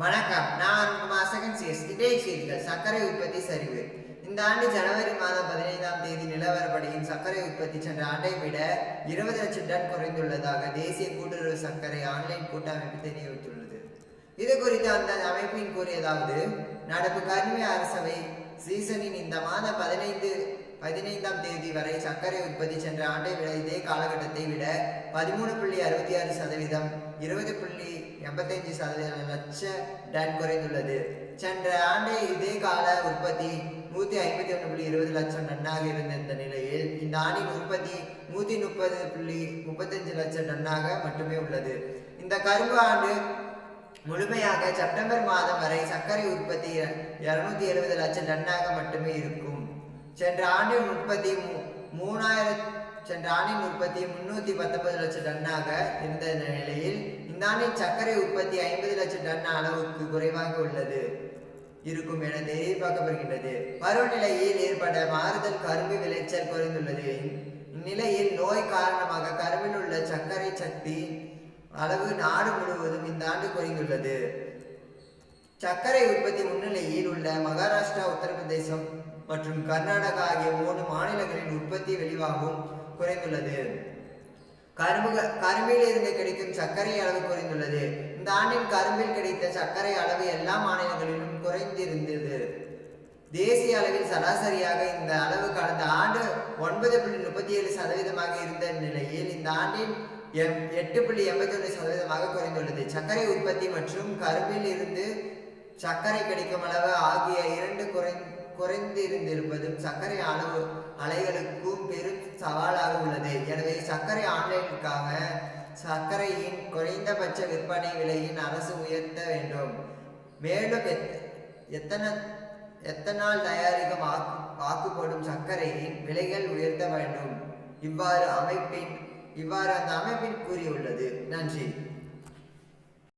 வணக்கம். நான் Kumar second CS இன்றைய செய்திகள் சர்க்கரை உற்பத்தி சரிவு. இந்த ஆண்டு ஜனவரி மாதம் பதினைந்தாம் தேதி நிலவரப்படியின் சர்க்கரை உற்பத்தி சென்ற ஆண்டை விட இருபது லட்சம் டன் குறைந்துள்ளதாக தேசிய கூட்டுறவு சர்க்கரை ஆன்லைன் கூட்டமைப்பு தெரிவித்துள்ளது. இது குறித்து அந்த அமைப்பின் கூறியதாவது நடப்பு கருமை அரசவை சீசனின் இந்த மாதம் பதினைந்து பதினைந்தாம் தேதி வரை சர்க்கரை உற்பத்தி சென்ற ஆண்டை விட இதே காலகட்டத்தை விட பதிமூணு புள்ளி அறுபத்தி ஆறு சதவீதம் இருபது புள்ளி எண்பத்தைந்து சதவீதம் லட்ச டன் குறைந்துள்ளது. சென்ற ஆண்டை இதே கால உற்பத்தி நூற்றி ஐம்பத்தி ஒன்று புள்ளி இருபது லட்சம் டன்னாக இருந்த இந்த நிலையில் இந்த ஆண்டின் உற்பத்தி நூற்றி முப்பது புள்ளி முப்பத்தஞ்சு லட்சம் டன்னாக மட்டுமே உள்ளது. இந்த கரும்பு ஆண்டு முழுமையாக செப்டம்பர் மாதம் வரை சர்க்கரை உற்பத்தி இருநூத்தி எழுபது லட்சம் டன்னாக மட்டுமே இருக்கும். சென்ற ஆண்டின் உற்பத்தி மூ- மூணாயிரம் சென்ற ஆண்டின் உற்பத்தி முன்னூத்தி பத்தொன்பது லட்சம் டன்னாக இருந்த நிலையில் இந்த ஆண்டின் சர்க்கரை உற்பத்தி ஐம்பது லட்சம் டன் அளவுக்கு குறைவாக உள்ளது. இருக்கும் என எதிர்பார்க்கப்படுகின்றது பருவநிலையில் ஏற்பட்ட மாறுதல் கரும்பு விளைச்சல் குறைந்துள்ளது. இந்நிலையில் நோய் காரணமாக கரும்பில் உள்ள சர்க்கரை சக்தி அளவு நாடு முழுவதும் இந்த ஆண்டு குறைந்துள்ளது. சர்க்கரை உற்பத்தி முன்னிலையில் உள்ள மகாராஷ்டிரா உத்தரப்பிரதேசம் மற்றும் கர்நாடகா ஆகிய மூன்று மாநிலங்களின் உற்பத்தி வெளிவாகவும் குறைந்துள்ளது. கரும்பு கரும்பில் இருந்து கிடைக்கும் சர்க்கரை அளவு குறைந்துள்ளது. இந்த ஆண்டின் கரும்பில் கிடைத்த சர்க்கரை அளவு எல்லா மாநிலங்களிலும் குறைந்திருந்தது. தேசிய அளவில் சராசரியாக இந்த அளவு கடந்த ஆண்டு ஒன்பது புள்ளி முப்பத்தி ஏழு சதவீதமாக இருந்த நிலையில் இந்த ஆண்டின் எம் எட்டு புள்ளி எண்பத்தி ஒன்று சதவீதமாக குறைந்துள்ளது. சர்க்கரை உற்பத்தி மற்றும் கரும்பில் இருந்து சர்க்கரை கிடைக்கும் அளவு ஆகிய இரண்டு குறை குறைந்திருந்திருப்பதும் சர்க்கரை அளவு அலைகளுக்கும் பெரும் சவாலாக உள்ளது. எனவே சர்க்கரை ஆன்லைனுக்காக சர்க்கரையின் குறைந்தபட்ச விற்பனை விலையின் அரசு உயர்த்த வேண்டும். மேலும் எத் எத்தனை எத்தனால் தயாரிக்கும் ஆக்கு வாக்குப்படும் சர்க்கரையின் விலைகள் உயர்த்த வேண்டும். இவ்வாறு அமைப்பின் இவ்வாறு அந்த அமைப்பின் கூறியுள்ளது. நன்றி.